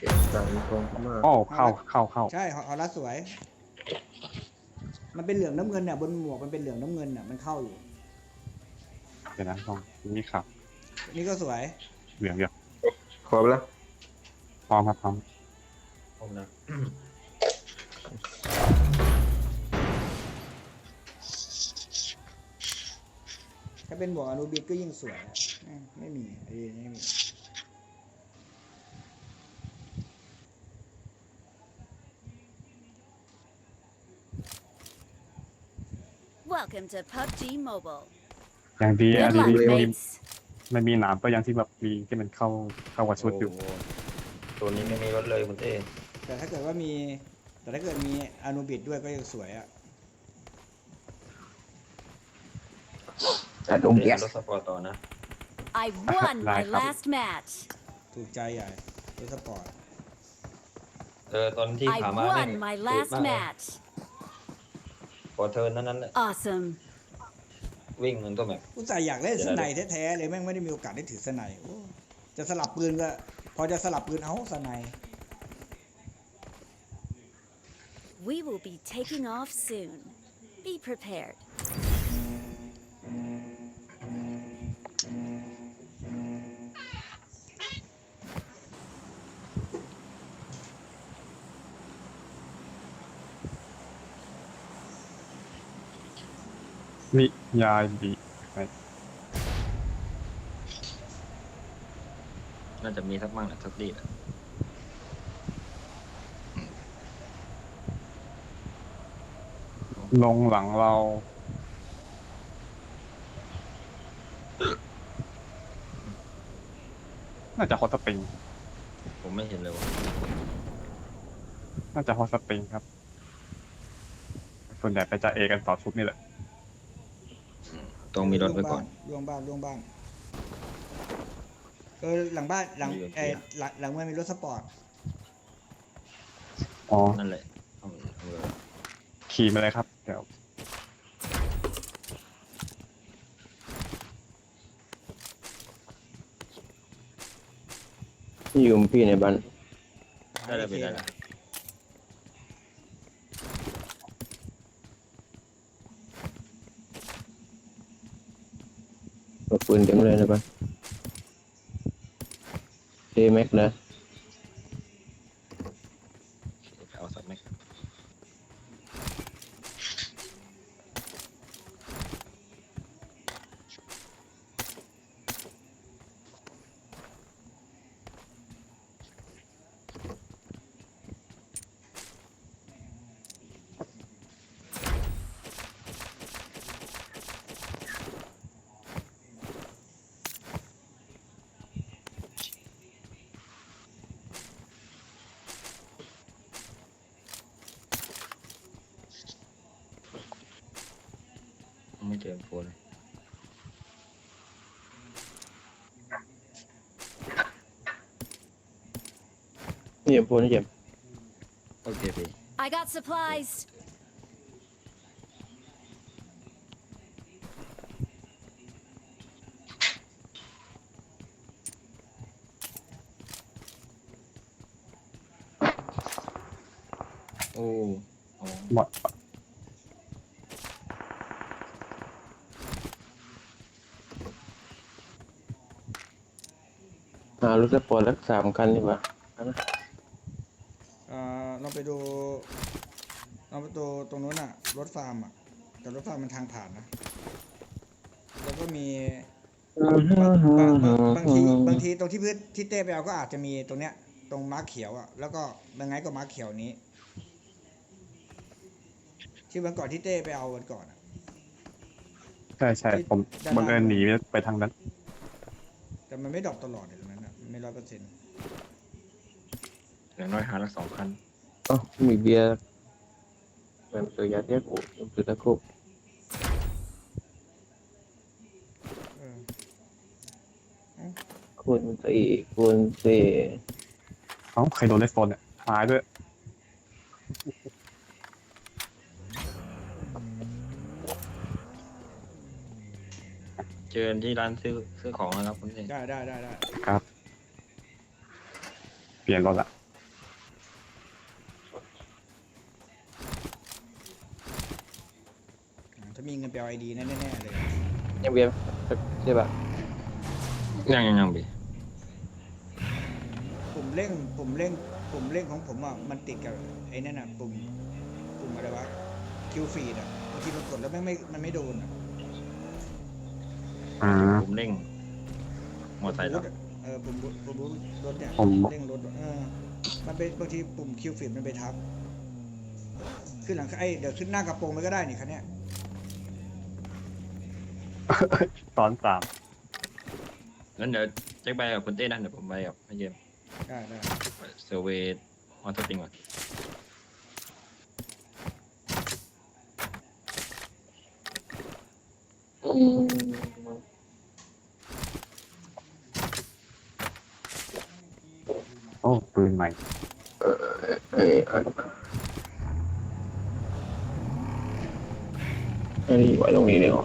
เสียงดังตรงมากโอ้เข้าเข้าเข้าใช่ฮอลลัสสวย มันเป็นเหลืองน้ำเงินเนี่ยบนหมวกมันเป็นเหลืองน้ำเงินเนี่ยมันเข้าอยู่ เดี๋ยวนะลองนี่ครับนี่ก็สวย เหลืองเดียวครบแล้วพร้อมครับพร้อมผมนะถ้าเป็นหมวกอนูบิสก็ยิ่งสวยอะอืมไม่มีไอ้นี่ไม่มี Welcome to PUBG Mobile. อย่างดีอัน Good นี้ luck, ไม่มี mates. ไม่มีหนามก็ยังที่แบบมีที่มันเข้าเข้ากับชุดอยู่ โโหตัวนี้ไม่มีรถเลยคุณเต้แต่ถ้าเกิดว่ามี แต่ถ้าเกิดมีอนูบิสด้วยก็ยังสวยอะ แต่ต้องเกียรถสปอร์ตต่อนะ I won my Like, um, last match. ถูกใจใหญ่รถสปอร์ต เออตอนที่ I ขามา won my last มากเลย match. พอเทิร์นนั้นนั้นแหละ Awesome. วิ่งมันก็แบบ อุตส่าห์อยากเล่นเดี๋สยวไนนะแท้ๆเลยแม่งไม่ได้มีโอกาสได้ถือสไนโอ้จะสลับปืนก็พอจะสลับปืนเอ้าสไน We will be taking off soon. Be prepared. นิยายบีไปน่าจะมีสักบ้างแหละสักดีแหละลงหลังเรา น่าจะฮอตสปริง ผมไม่เห็นเลยว่ะน่าจะฮอตสปริงครับ ส่วนใหญ่ไปจะเอกันต่อชุดนี่แหละ ต้องมีรถไว้ก่อน ล่วงบ้านล่วงบ้าน เออหลังบ้านหลังมีอยู่เออหลังหลังเมืองมีรถสปอร์ตอ๋อ นั่นแหละเอาเอาเลยขี่มาเลยครับ เดี๋ยวยืมพี่ในบ้านได้แล้วไปได้แล้ว เอาปืนเต็มเลยในบ้านเอแม็กนะ เอาสักแม็ก ไม่เจอโฟนเลยนี่อย่าพูดนะเจ็บโอเคพี่ I got supplies. โอ้ โอ้หมดหารถสปอร์ตสักสามคันดีกว่าเอ่อเราไปดูเราไปดูตรงนู้นอะรถฟาร์มอะแต่รถฟาร์มมันทางผ่านนะ แล้วก็มีบางบางบางบางทีบางทีตรงที่พื้นที่เต้ไปเอาก็อาจจะมีตรงเนี้ย ตรงมาร์คเขียวอะแล้วก็บางไงก็มาร์คเขียวนี้ ที่วันก่อนที่เต้ไปเอาวันก่อนอะใช่ใช่ผมด้านหน้าบังเอิญหนีไปทางนั้น แต่มันไม่ดรอปตลอดเลย ไม่ร้อยเปอร์เซ็นต์อย่างน้อยหาละสองคันอ๋อมีเบียร์แบบตัวยาเทียกูตัวตะคุบเออคูณสี่คูณสี่เอ้าใครโดนเลสโฟนเนี่ยตายด้วยเจอที่ร้านซื้อซื้อของแล้วครับคุณเต้ได้ได้ได้ได้ครับเเปลี่ยนรถละถ้ามีเงินเปเอาไอดีแน่ๆเลย ยังเบียร์ใช่ปะยังยังยังเบียปุ่มเร่งปุ่มเร่งปุ่มเร่งของผมอะมันติดกับไอ้นั่นอะปุ่มปุ่มอะไรวะคิวฟีดอะบางทีมันกดแล้วไม่ไม่มันไม่โดนอะอ่ผมเร่งมอไซค์แล้ว ออปุ่มบูทปุ่มบูทรถเนี่ยผมเร่งรถเออมันเป็นบางทีปุ่มคิวฟีดมันไปทับขึ้นหลังไอ้เดี๋ยวขึ้นหน้ากระโปรงไปก็ได้นี่คันเนี้ยตอนสามงั้นเดี๋ยวเช็คใบกับคุณเต้นะเดี๋ยวผมไปกับพี่เจมส์ได้ได้เซอร์เวย์ออโต้ติงก่อนโอ้ปืนใหม่เออเอออันนี้ไว้ตรงนี้ดีกว่า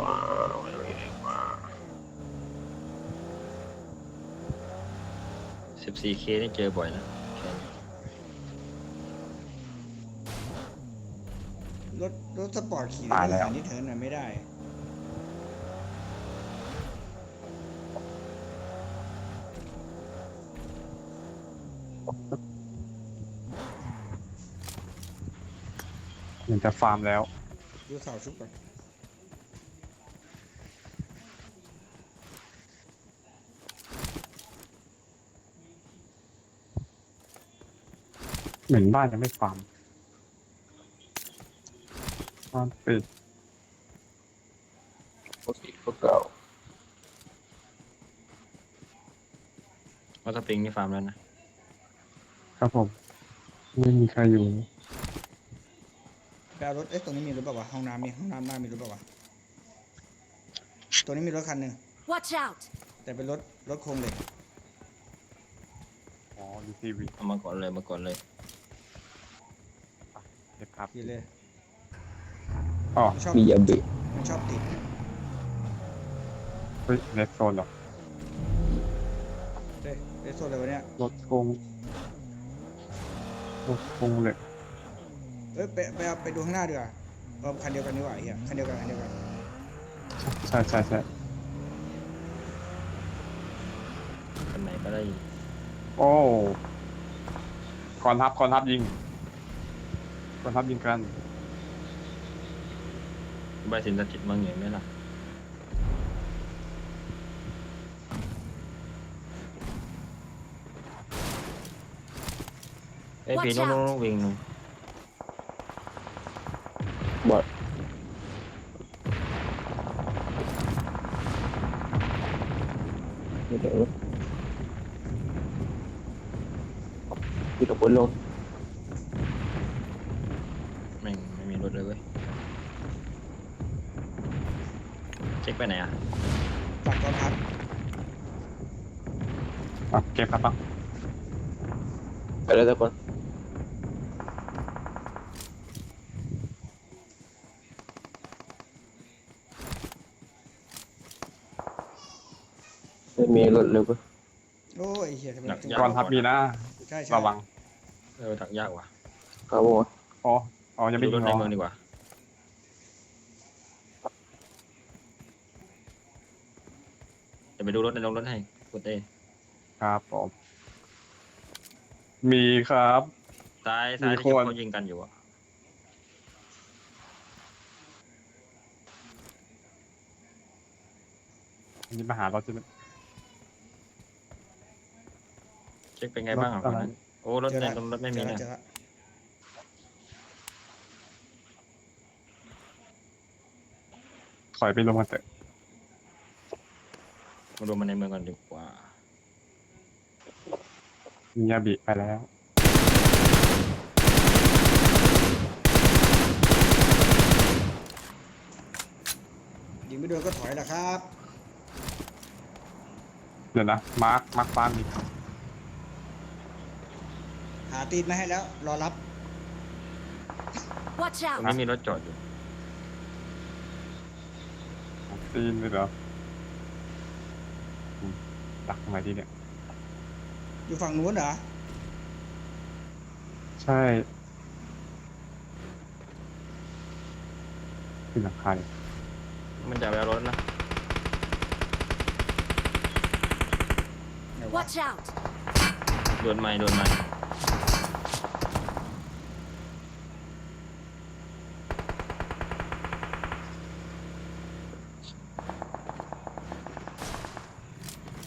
ไว้ตรงนี้ดีกว่า 14K นี่เจอบ่อยนะแค่นี้รถรถสปอร์ตขี่ตายแล้วนี่เทิร์นน่ะไม่ได้ มันจะฟาร์มแล้ว ดูเสาชุบก่อนเหมือนบ้านยังไม่ฟาร์มบ้านปิดปกติพวกเก่าออโต้ติงนี่ฟาร์มแล้วนะครับผม ไม่มีใครอยู่ แปลรถ เอ๊ะตรงนี้มีรถเปล่าวะห้องน้ำมีห้องน้ำบ้านมีรถเปล่าวะตรงนี้มีรถคันหนึ่ง Watch out! แต่เป็นรถรถโครงเหล็กอ๋อดีซีวีเอามาก่อนเลยมาก่อนเลยเก็บครับขี่เลย อ๋อมันชอบ มียาเบะมันชอบติดเฮ้ยเลสโซนเหรอเฮ้ยไอ้โซนอะไรวะเนี่ยรถคงรถคงเหล็ก เอ้ยไปไปเอาไปดูข้างหน้าดีกว่าเออคันเดียวกันดีกว่าไอ้เฮียคันเดียวกันคันเดียวกันใช่ใช่ใช่คนไหนก็ได้โอ้กองทัพกองทัพยิงกองทัพยิงกันใบสินสถิตมังอย่างไหมล่ะเอ้ย Watch พี่น้อง out น้องวิ่งหนูบ ไม่เดี๋ยวที่ตกบนลงไม่งไม่มีรถเลยเว้ยเช็คไปไหนอะจากกองทัพอะเก็บครับอะไปแล้วทุกคน ไม่มีรถเลยปะโอ้ยไอ้เฮียทำไมหนักถึงยากกองทัพมีนะใช่ใช่ระวังเออถักยากว่ะครับผมอ๋ออ๋อยังไม่ดูรยิถงในเหรอเมืองดีกว่าเดี๋ยวไปดูรถในโรงรถให้กูเต้ครับผมมีครับ ซ้ายซ้ายมีที่คน เขายิงกันอยู่อะอันนี้มาหาเราจะเช็คเป็นไงบ้างอะรถคอะนไรนั้นโอ้รถในตรงรถไม่มีเจอนะละเจอละถอยไปลงมาเถอะมาดูมันในเมืองก่อนดีกว่า มียาบิไปแล้วยิงไม่โดนก็ถอยแหละครับ เดี๋ยวนะ มาร์ค มาร์คฟ้ามี หาตีนมาให้แล้ว รอรับ Watch ตรง out! นี้มีรถจอดอยู่ตีนเลยเหรออืมดักทำไมดีเนี่ย อยู่ฝั่งนู้นเหรอ ใช่ขึ้นหลังคาเลยมันจะไปเอารถนะไหนวะ Watch out! โดนไม้โดนไม้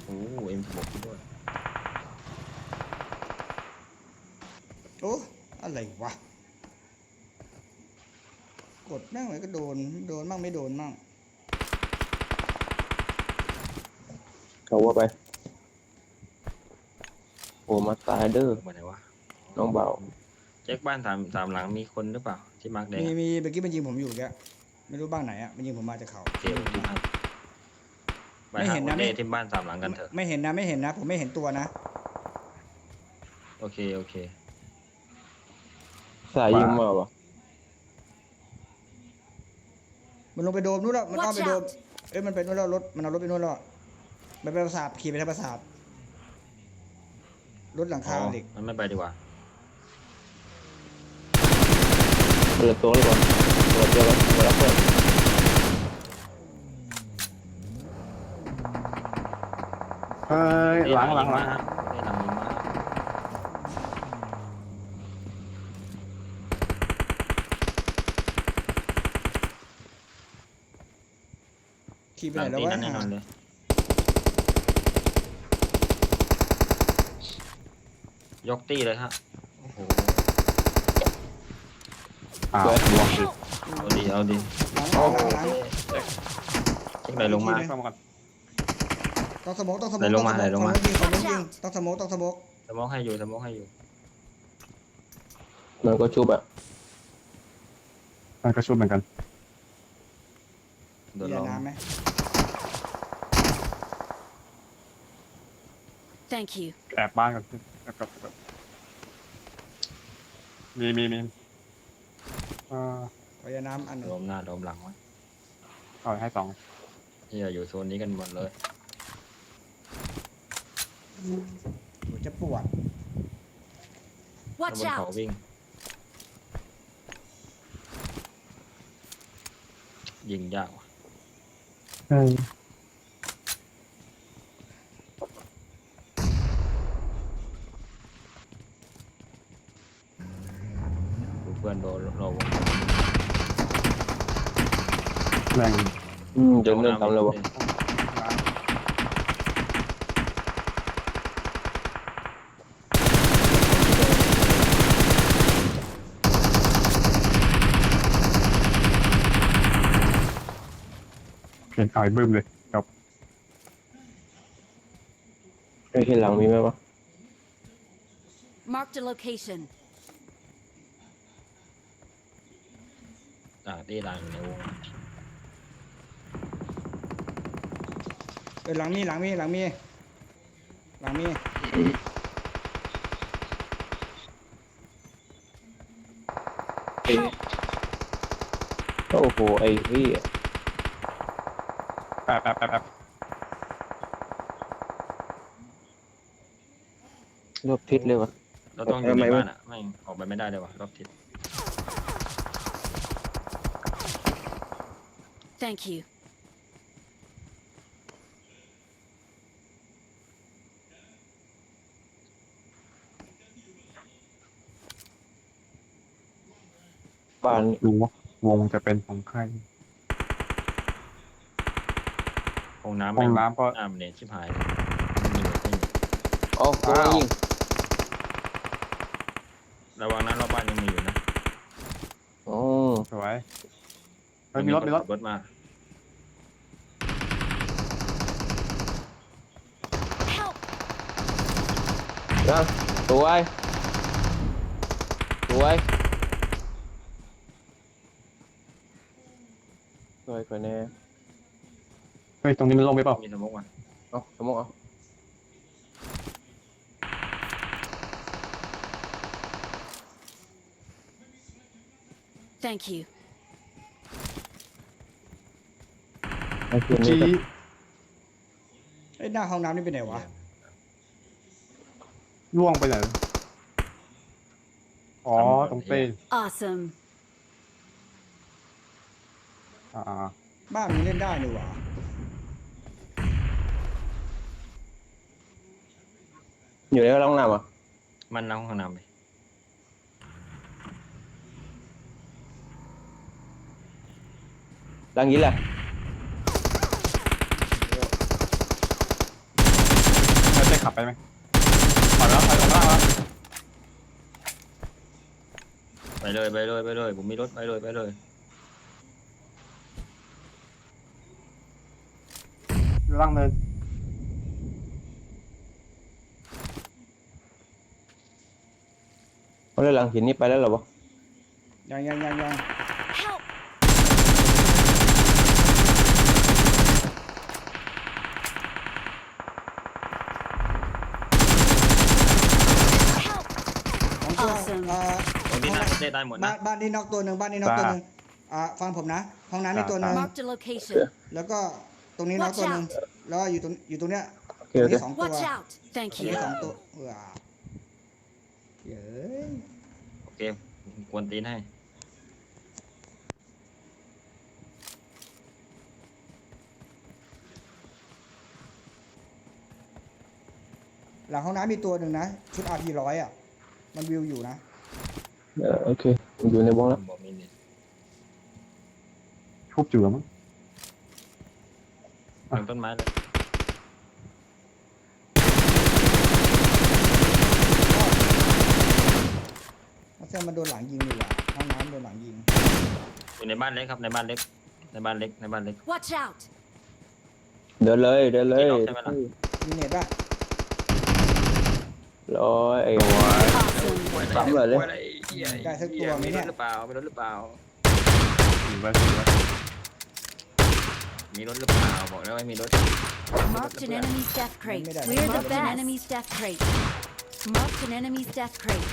โอ้เอ็มสิบหกด้วย โอ้อะไรวะ กดแม่งเลยก็โดน โดนมั่งไม่โดนมั่งเขาว่าไป โอ้มาตายเด้อมาไหนวะน้องเบาแจ็คบ้านสามสามหลังมีคนหรือเปล่า ที่มาร์กแดงมีอะมีเมื่อกี้มันยิงผมอยู่แกไม่รู้บ้างไหนอะมันยิงผมมาจากเขาโอเคโอเคครับไปไม่หาเห็นคนะนไม่เล่ที่บ้านสามหลังกันเถอะไม่เห็นนะไม่เห็นนะ ผมไม่เห็นตัวนะ โอเค โอเค สายยิงมาวะมันลงไปโดมนู้นแล้วมันอ้อม Watch ไปโดม out! เอ้ยมันไปนู้นแล้วรถมันเอารถไปนู้นแล้วอะมันไปประสาทขี่ไปทางประสาทรถหลังอ๋คาอเหล็กมันไม่ไปดีกว่าเปิดตัวเลยก่อนเปิดตัวแล้วเปิดแล้วเปิดเอ้ยหลังหลังหลัง ได้หลังยิงมา ขี่ไปหไหลันงแล้วตีวะนั้นแน่นอนเลยยกตีเลยฮะโอ้โหอ้าวลวง Help! เอาดีเอาดีหลังหลังหลังหลังเช็คไหนลงมา เข้ามาก่อนต้องสโมกต้องสโมไหกนลงมา ต้องสโไหนลงมาฝั่นู้นยิงฝั่นู้นยิงต้องสโมกต้องสโมกสมองให้อยู่สมองให้อยู่มันก็ชุบอะมันก็ชุบเหมือนกันโดนมีลองน้ำไหม Thank you. แอบบ้านกันแล้วก็มีมีมีเอ่าขอยาน้ำอันหนึ่งโดมหน้าโดมหลังไว้เอาให้สองที่อยู่โซนนี้กันหมดเลยโอ้ยจะปวดข้าง Watch บนเขา out! วิ่ง ยิงยากว่ะเฮ้ย ดูเพื่อนโดนเราวง แรงอืมเดินเดินตามเลยวะเห็นเอาไอ้บึ้มเลยจบไอ้ที่หลังมีไหมวะ Marked a location. อ่าตีหลังอยู่ในวง เออหลังมีหลังมีหลังมีหลังมีโอ้โหไอ้ที่แป๊บแป๊บแป๊บแป๊บรอบทิศเลยวะเราต้องอยู่ทำในไมวะบ้านอะไม่ออกไปไม่ได้เลยว่ะรอบทิศ Thank you. บ้านดูว่าวงจะเป็นของใครห้องน้ำห้องน้ำก็น้ำเนี่ยชิบหายเลยไม่มีไม่มีอ๋อตัวยิงระวังนะรอบบ้านยังมีอยู่นะอ๋อสวยเฮ้ยมีรถมีรถขับรถมา Help! นะสวยสวย วยกว่าแน่เฮ้ยตรงนี้มันลงไปเปล่ามีสมองมาเอาสมองเอา Thank you. ไอ้เพื่อนจีนี่ก็ไอ้ยหน้าห้องน้ำนี่เป็นไหนวะล่วงไปไหน อ๋อ ตรงเต้น Awesome. อ่าอ่าบ้านมันเล่นได้นี่หว่าอยู่ในห้องน้ำอะมันเอาห้องน้ำไปหลังนี้แหละเราจะขับไปไหมถอยแล้วถอยออกล่างแล้วไปเลยไปเลยไปเลยผมมีรถไปเลยไปเลย อยู่ ล่างเลยเขาเลยหลังหินนี่ไปแล้วเหรอวะยังยังยังยัง Help! Help! ของตัว Awesome อ่าตรงนี้นะเต้ได้หมดบ้านะ นบ้านนี้นอกตัวหนึ่งบ้านนี้นอกตัวหนึ่งอ่าฟังผมนะ ห้องน้ำนี่ตัวหนึ่ง Marked a location. แล้วก็ ตรงนี้นอกตัวหนึ่งแล้วอยู่ตรงอยู่ตรงเนี้ยโอเคตรโองเคนี้สองตัว Watch out! Thank ตรงนี้ you. สองตัวว้าเย้ยโอเคผมกวนตีนให้ หลังห้องน้ำมีตัวหนึ่งนะ ชุด RP ร้อยอะ มันวิวอยู่นะ เออโอเคผมอยู่ในวงแล้วบอกมีนิดชุบเจือมั้ง หลังต้นไม้เลยแล้วเส้นมันโดนหลังยิงอยู่อะห้องน้ำโดนหลังยิงอยู่ในบ้านเล็กครับในบ้านเล็ก ในบ้านเล็กในบ้านเล็ก Watch out! เดินเลยเดินเลยเดินออกใช่ไหมล่ะ มีเน็ตป่ะร้อยไอ้ Awesome. ปั๊มเลยเลย ได้สักตัวไหมมีรเนี่ถยหรือเปล่ามีรถหรือเปล่าอยู่ไปอยู่ไป มีรถหรือเปล่าบอกแล้วไม่มีรถ Marked an enemy's death crate. Mira, We're the marked best. an An enemy's death crate. Marked an enemy's death crate.